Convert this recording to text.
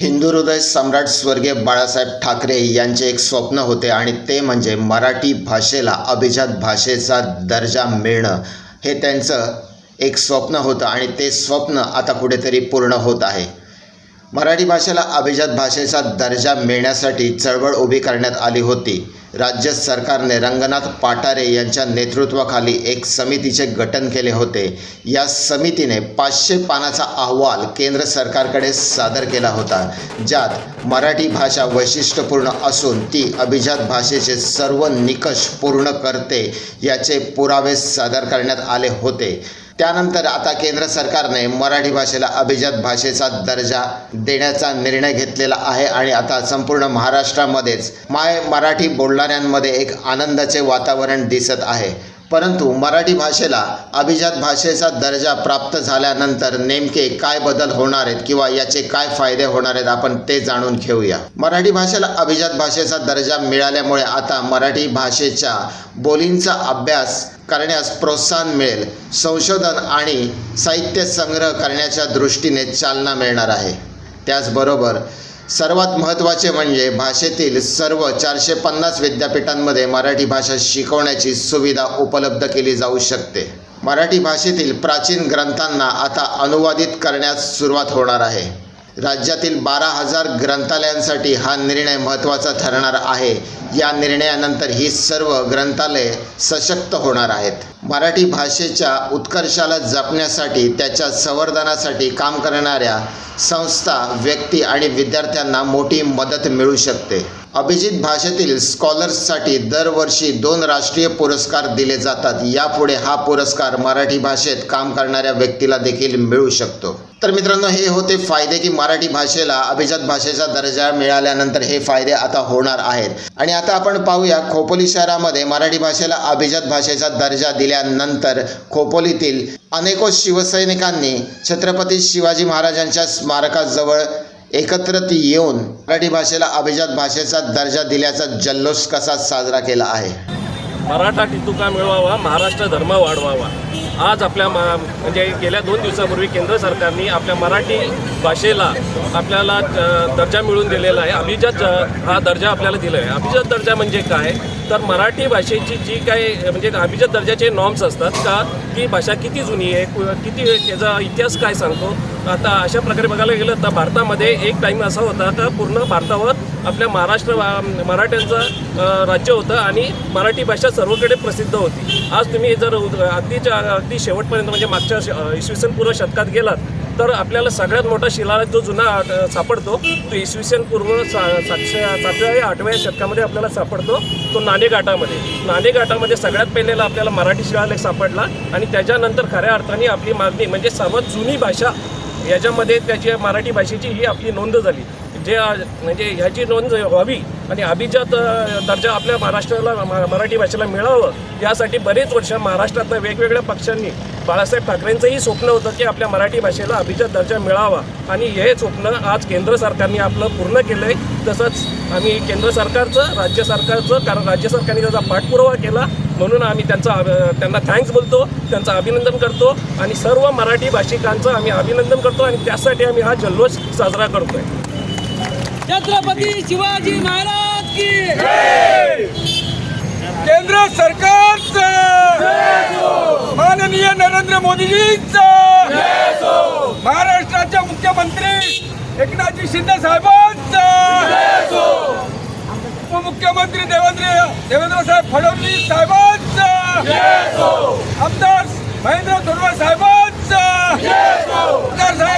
हिंदू हृदय सम्राट स्वर्गीय बाळासाहेब ठाकरे यांचे एक स्वप्न होते आणि ते म्हणजे मराठी भाषेला अभिजात भाषेचा दर्जा मिळणं. हे त्यांचं एक स्वप्न होतं आणि ते स्वप्न आता कुठेतरी पूर्ण होत आहे. मराठी भाषेला अभिजात भाषेचा दर्जा मिळण्यासाठी चळवळ उभी करण्यात आली होती. राज्य सरकारने रंगनाथ पाटारे यांच्या नेतृत्वाखाली एक समितीचे गठन केले होते. या समितीने पाचशे पानाचा अहवाल केंद्र सरकारकडे सादर केला होता. ज्यात मराठी भाषा वैशिष्ट्यपूर्ण असून ती अभिजात भाषेचे सर्व निकष पूर्ण करते याचे पुरावे सादर करण्यात आले होते. त्यानंतर आता केंद्र सरकारने मराठी भाषेला अभिजात भाषेचा दर्जा देण्याचा निर्णय घेतलेला आहे आणि आता संपूर्ण महाराष्ट्रामध्येच माय मराठी बोलणाऱ्यांमध्ये एक आनंदाचे वातावरण दिसत आहे. परंतु मराठी भाषेला अभिजात भाषेचा दर्जा प्राप्त झाल्यानंतर नेमके काय बदल होणार आहेत किंवा याचे काय फायदे होणार आहेत आपण ते जाणून घेऊया. मराठी भाषेला अभिजात भाषेचा दर्जा मिळाल्यामुळे आता मराठी भाषेच्या बोलींचा अभ्यास करण्यास प्रोत्साहन मिळेल. संशोधन आणि साहित्य संग्रह करण्याच्या दृष्टीने चालना मिळणार आहे. त्याचबरोबर सर्वात महत्त्वाचे म्हणजे भाषेतील सर्व चारशे पन्नास विद्यापीठांमध्ये मराठी भाषा शिकवण्याची सुविधा उपलब्ध केली जाऊ शकते. मराठी भाषेतील प्राचीन ग्रंथांना आता अनुवादित करण्यास सुरुवात होणार आहे. राज्यातील बारा हजार ग्रंथालयांसाठी हा निर्णय महत्त्वाचा ठरणार आहे. या निर्णयानंतर ही सर्व ग्रंथालये सशक्त होणार आहेत. मराठी भाषेच्या उत्कर्षाला जपण्यासाठी त्याच्या संवर्धनासाठी काम करणाऱ्या संस्था व्यक्ती आणि विद्यार्थ्यांना मोठी मदत मिळू शकते. अभिजित भाषेतील स्कॉलर्ससाठी दरवर्षी दोन राष्ट्रीय पुरस्कार दिले जातात. यापुढे हा पुरस्कार मराठी भाषेत काम करणाऱ्या व्यक्तीला देखील मिळू शकतो. तर मित्रांनो हे होते फायदे की मराठी भाषेला अभिजात भाषेचा दर्जा मिळाल्यानंतर हे फायदे आता होणार आहेत. आणि आता आपण पाहूया खोपोली शहरामध्ये मराठी भाषेला अभिजात भाषेचा दर्जा दिल्यानंतर खोपोलीतील अनेको शिवसैनिकांनी छत्रपती शिवाजी महाराजांच्या स्मारकाजवळ एकत्रित येऊन मराठी भाषेला अभिजात भाषेचा दर्जा दिल्याचा जल्लोष कसा साजरा केला आहे? मराठा टितुका मिळवावा महाराष्ट्र धर्म वाढवावा. आज आपल्या मा म्हणजे गेल्या दोन दिवसापूर्वी केंद्र सरकारने आपल्या मराठी भाषेला आपल्याला दर्जा मिळून दिलेला आहे. अभिजात हा दर्जा आपल्याला दिला आहे. अभिजात दर्जा म्हणजे काय? तर मराठी भाषेची जी काय म्हणजे अभिजात दर्जाचे नॉर्म्स असतात का? ती भाषा किती जुनी आहे? कु- किती त्याचा इतिहास काय सांगतो? आता अशा प्रकारे बघायला गेलं तर भारतामध्ये एक टाईम असा होता का पूर्ण भारतावर आपल्या महाराष्ट्र वा- मराठ्यांचं राज्य होतं आणि मराठी भाषा सर्वकडे प्रसिद्ध होती. आज तुम्ही जर अगदीच्या अगदी शेवटपर्यंत म्हणजे मागच्या इसवी सन पूर्व शतकात गेलात तर आपल्याला सगळ्यात मोठा शिलालेख जो जुना सापडतो तो इसवी सन पूर्व सा सातशे सातव्या या आठव्या शतकामध्ये आपल्याला सापडतो तो नाणेघाटामध्ये. नाणेघाटामध्ये सगळ्यात पहिलेला आपल्याला मराठी शिलालेख सापडला आणि त्याच्यानंतर खऱ्या अर्थाने आपली मागणी म्हणजे सर्वात जुनी भाषा याच्यामध्ये त्याची मराठी भाषेची ही आपली नोंद झाली. जे म्हणजे ह्याची नोंद व्हावी आणि अभिजात दर्जा आपल्या महाराष्ट्राला म- मराठी भाषेला मिळावं यासाठी बरेच वर्ष महाराष्ट्रातल्या वेगवेगळ्या पक्षांनी बाळासाहेब ठाकरेंचंही स्वप्न होतं की आपल्या मराठी भाषेला अभिजात दर्जा मिळावा. आणि हे स्वप्न आज केंद्र सरकारने आपलं पूर्ण केलं आहे तसंच आम्ही केंद्र सरकारचं राज्य सरकारचं कारण राज्य सरकारने त्याचा पाठपुरावा केला. म्हणून आम्ही त्यांचा त्यांना थँक्स बोलतो त्यांचं अभिनंदन करतो. आणि सर्व मराठी भाषिकांचं आम्ही अभिनंदन करतो. आणि त्यासाठी आम्ही हा जल्लोष साजरा करतोय. छत्रपती शिवाजी महाराज की केंद्र सरकारचं! माननीय नरेंद्र मोदीजींचं! महाराष्ट्राचे मुख्यमंत्री एकनाथजी शिंदे साहेबांचं! उपमुख्यमंत्री देवेंद्र देवेंद्र साहेब फडणवीस साहेबांचं! आमदार महेंद्र धुर्वे साहेबांचं! आमदार साहेब